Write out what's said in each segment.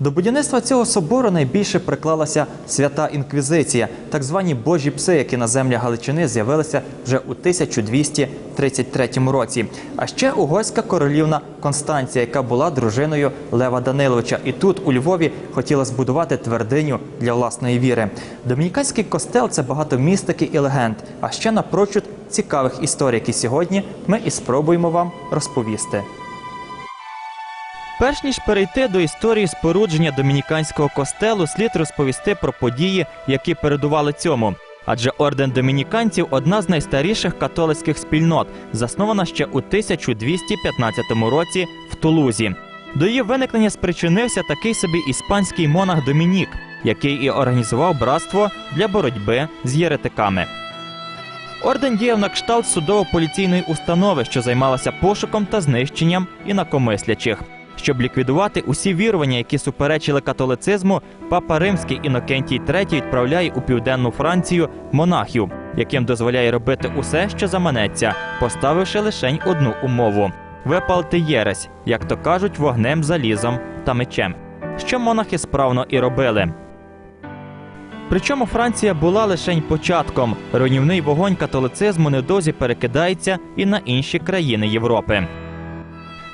До будівництва цього собору найбільше приклалася свята інквізиція, так звані божі пси, які на землях Галичини з'явилися вже у 1233 році. А ще угорська королівна Констанція, яка була дружиною Лева Даниловича. І тут, у Львові, хотіла збудувати твердиню для власної віри. Домініканський костел це багато містики і легенд, а ще напрочуд цікавих історій, які сьогодні ми і спробуємо вам розповісти. Перш ніж перейти до історії спорудження домініканського костелу, слід розповісти про події, які передували цьому. Адже орден домініканців одна з найстаріших католицьких спільнот, заснована ще у 1215 році в Тулузі. До її виникнення спричинився такий собі іспанський монах Домінік, який і організував братство для боротьби з єретиками. Орден діяв на кшталт судово-поліційної установи, що займалася пошуком та знищенням інакомислячих. Щоб ліквідувати усі вірування, які суперечили католицизму, папа римський Інокентій III відправляє у південну Францію монахів, яким дозволяє робити усе, що заманеться, поставивши лише одну умову випалити єресь, як то кажуть, вогнем, залізом та мечем. Що монахи справно і робили. Причому Франція була лише початком. Руйнівний вогонь католицизму недовзі перекидається і на інші країни Європи.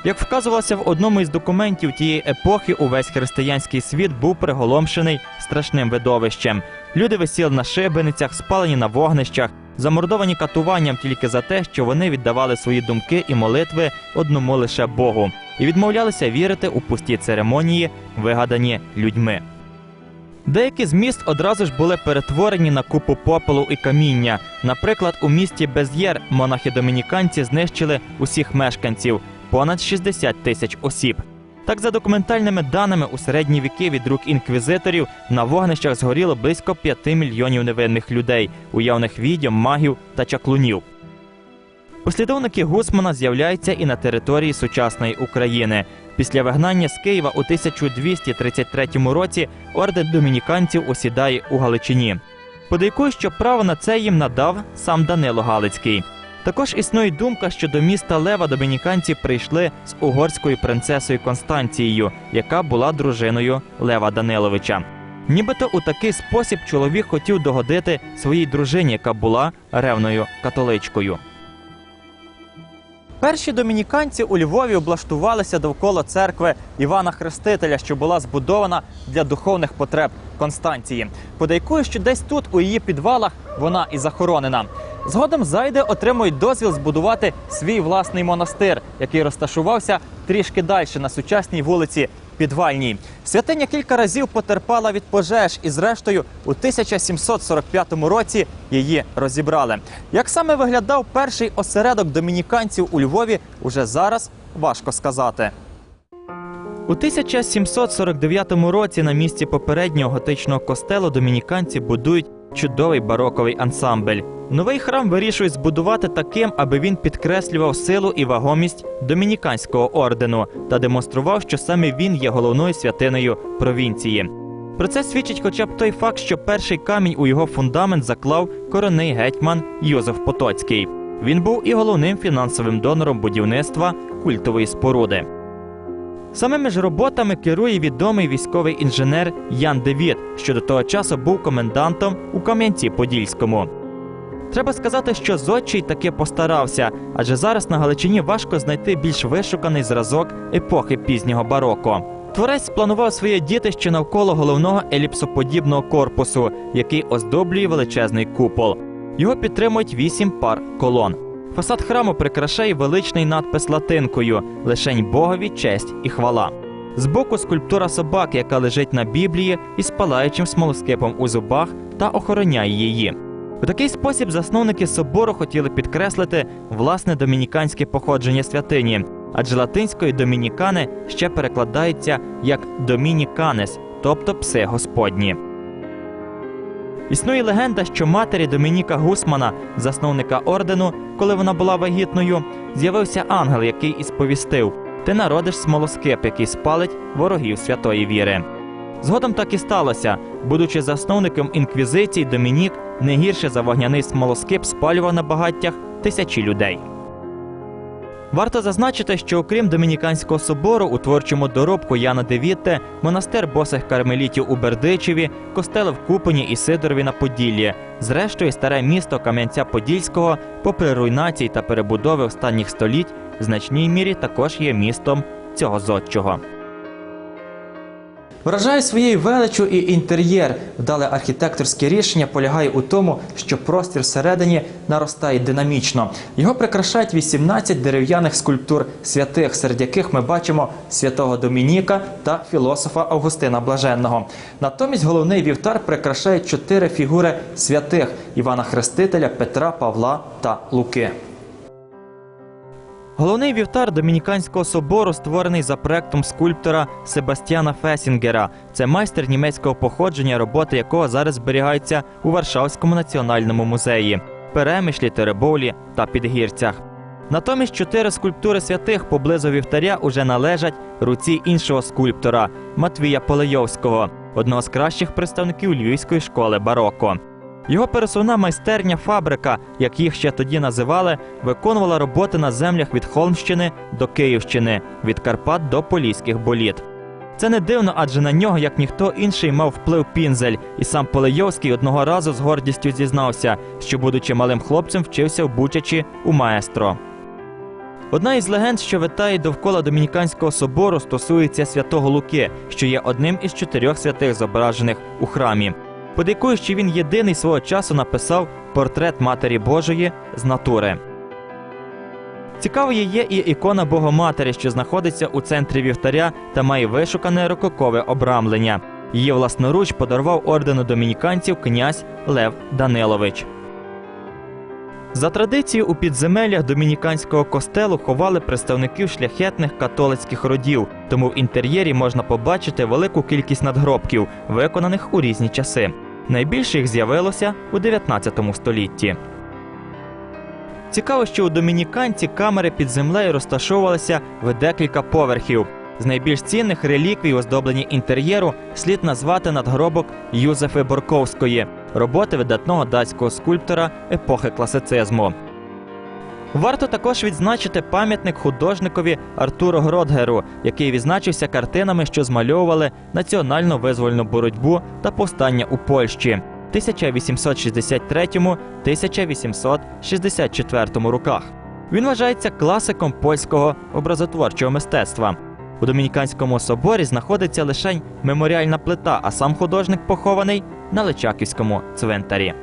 Як вказувалося в одному із документів тієї епохи, увесь християнський світ був приголомшений страшним видовищем. Люди висіли на шибеницях, спалені на вогнищах, замордовані катуванням тільки за те, що вони віддавали свої думки і молитви одному лише Богу, і відмовлялися вірити у пусті церемонії, вигадані людьми. Деякі з міст одразу ж були перетворені на купу попелу і каміння. Наприклад, у місті Без'єр монахи-домініканці знищили усіх мешканців понад 60 тисяч осіб. Так, за документальними даними, у середні віки від рук інквізиторів на вогнищах згоріло близько 5 мільйонів невинних людей, уявних відьом, магів та чаклунів. Послідовники Гусмана з'являються і на території сучасної України. Після вигнання з Києва у 1233 році орден домініканців осідає у Галичині. Подейкують, що право на це їм надав сам Данило Галицький. Також існує думка, що до міста Лева домініканці прийшли з угорською принцесою Констанцією, яка була дружиною Лева Даниловича. Нібито у такий спосіб чоловік хотів догодити своїй дружині, яка була ревною католичкою. Перші домініканці у Львові облаштувалися довкола церкви Івана Хрестителя, що була збудована для духовних потреб Констанції. Подейкує, що десь тут, у її підвалах, вона і захоронена. Згодом зайди отримують дозвіл збудувати свій власний монастир, який розташувався трішки далі на сучасній вулиці Підвальній. Святиня кілька разів потерпала від пожеж, і зрештою у 1745 році її розібрали. Як саме виглядав перший осередок домініканців у Львові, уже зараз важко сказати. У 1749 році на місці попереднього готичного костелу домініканці будують чудовий бароковий ансамбль. Новий храм вирішують збудувати таким, аби він підкреслював силу і вагомість домініканського ордену та демонстрував, що саме він є головною святиною провінції. Про це свідчить хоча б той факт, що перший камінь у його фундамент заклав коронний гетьман Йозеф Потоцький. Він був і головним фінансовим донором будівництва культової споруди. Самими ж роботами керує відомий військовий інженер Ян Девіт, що до того часу був комендантом у Кам'янці-Подільському. Треба сказати, що зодчий таки постарався, адже зараз на Галичині важко знайти більш вишуканий зразок епохи пізнього бароко. Творець спланував своє дітище навколо головного еліпсоподібного корпусу, який оздоблює величезний купол. Його підтримують вісім пар колон. Фасад храму прикрашає величний надпис латинкою Лишень Богові честь і хвала. Збоку скульптура собаки, яка лежить на Біблії із палаючим смолоскипом у зубах та охороняє її. У такий спосіб засновники собору хотіли підкреслити власне домініканське походження святині, адже латинською домінікани ще перекладається як домініканес, тобто пси господні. Існує легенда, що матері Домініка Гусмана, засновника ордену, коли вона була вагітною, з'явився ангел, який і сповістив: ти народиш смолоскип, який спалить ворогів святої віри. Згодом так і сталося. Будучи засновником інквізиції, Домінік не гірше за вогняний смолоскип спалював на багаттях тисячі людей. Варто зазначити, що окрім Домініканського собору у творчому доробку Яна Девітте, монастир босих кармелітів у Бердичеві, костели в Купені і Сидорові на Поділлі. Зрештою, старе місто Кам'янця-Подільського, попри руйнації та перебудови останніх століть, в значній мірі також є містом цього зодчого. Вражає своєю величчю і інтер'єр. Вдале архітекторське рішення полягає у тому, що простір всередині наростає динамічно. Його прикрашають 18 дерев'яних скульптур святих, серед яких ми бачимо святого Домініка та філософа Августина Блаженного. Натомість головний вівтар прикрашає чотири фігури святих Івана Хрестителя, Петра, Павла та Луки. Головний вівтар Домініканського собору створений за проектом скульптора Себастьяна Фесінгера. Це майстер німецького походження, роботи якого зараз зберігаються у Варшавському національному музеї, Перемишлі, Теребовлі та Підгірцях. Натомість чотири скульптури святих поблизу вівтаря уже належать руці іншого скульптора Матвія Полейовського, одного з кращих представників львівської школи бароко. Його пересувна майстерня фабрика, як їх ще тоді називали, виконувала роботи на землях від Холмщини до Київщини, від Карпат до Поліських боліт. Це не дивно, адже на нього, як ніхто інший, мав вплив пінзель, і сам Полейовський одного разу з гордістю зізнався, що, будучи малим хлопцем, вчився в Бучачі у маестро. Одна із легенд, що витає довкола Домініканського собору, стосується святого Луки, що є одним із чотирьох святих, зображених у храмі. Подейкує, що він єдиний свого часу написав портрет Матері Божої з натури. Цікавою є і ікона Богоматері, що знаходиться у центрі вівтаря та має вишукане рококове обрамлення. Її власноруч подарував ордену домініканців князь Лев Данилович. За традицією у підземеллях домініканського костелу ховали представників шляхетних католицьких родів, тому в інтер'єрі можна побачити велику кількість надгробків, виконаних у різні часи. Найбільше їх з'явилося у 19 столітті. Цікаво, що у домініканці камери під землею розташовувалися в декілька поверхів. З найбільш цінних реліквій, оздоблені інтер'єру, слід назвати надгробок Юзефи Борковської, роботи видатного датського скульптора епохи класицизму. Варто також відзначити пам'ятник художникові Артуру Гродгеру, який відзначився картинами, що змальовували національну визвольну боротьбу та повстання у Польщі 1863-1864 роках. Він вважається класиком польського образотворчого мистецтва. У Домініканському соборі знаходиться лише меморіальна плита, а сам художник похований на Личаківському цвинтарі.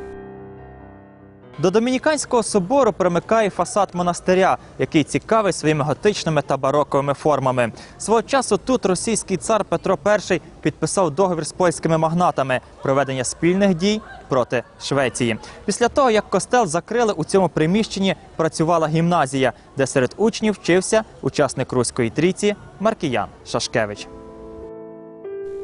До Домініканського собору примикає фасад монастиря, який цікавий своїми готичними та бароковими формами. Свого часу тут російський цар Петро І підписав договір з польськими магнатами про ведення спільних дій проти Швеції. Після того, як костел закрили, у цьому приміщенні працювала гімназія, де серед учнів вчився учасник руської трійці Маркіян Шашкевич.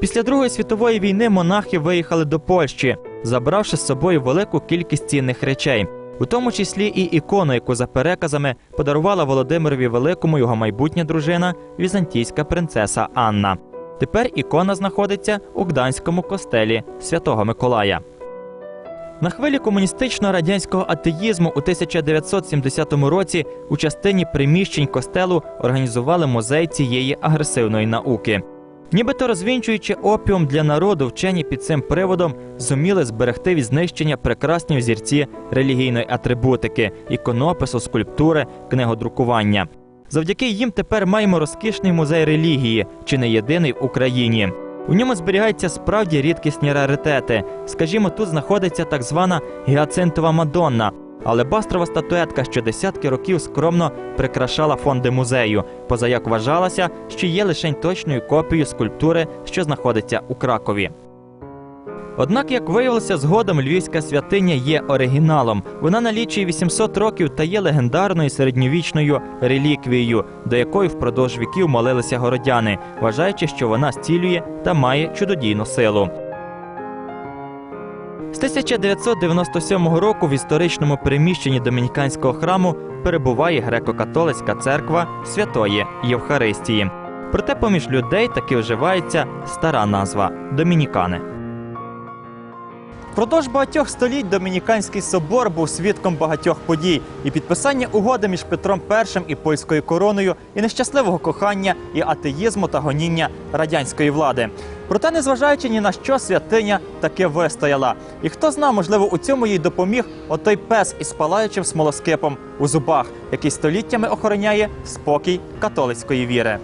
Після Другої світової війни монахи виїхали до Польщі, забравши з собою велику кількість цінних речей, у тому числі і ікону, яку за переказами подарувала Володимирові Великому його майбутня дружина, візантійська принцеса Анна. Тепер ікона знаходиться у Гданському костелі Святого Миколая. На хвилі комуністично-радянського атеїзму у 1970 році у частині приміщень костелу організували музей цієї агресивної науки. Нібито розвінчуючи опіум для народу, вчені під цим приводом зуміли зберегти від знищення прекрасні взірці релігійної атрибутики, іконопису, скульптури, книгодрукування. Завдяки їм тепер маємо розкішний музей релігії, чи не єдиний в Україні. У ньому зберігаються справді рідкісні раритети. Скажімо, тут знаходиться так звана гіацинтова Мадонна, алебастрова статуетка, що десятки років скромно прикрашала фонди музею, поза як вважалося, що є лише точною копією скульптури, що знаходиться у Кракові. Однак, як виявилося, згодом львівська святиня є оригіналом. Вона налічує 800 років та є легендарною середньовічною реліквією, до якої впродовж віків молилися городяни, вважаючи, що вона зцілює та має чудодійну силу. З 1997 року в історичному приміщенні домініканського храму перебуває греко-католицька церква Святої Євхаристії. Проте поміж людей таки вживається стара назва домінікани. Впродовж багатьох століть Домініканський собор був свідком багатьох подій і підписання угоди між Петром І і польською короною, і нещасливого кохання, і атеїзму та гоніння радянської влади. Проте, незважаючи ні на що, святиня таки вистояла. І хто зна, можливо, у цьому їй допоміг отой пес із палаючим смолоскипом у зубах, який століттями охороняє спокій католицької віри.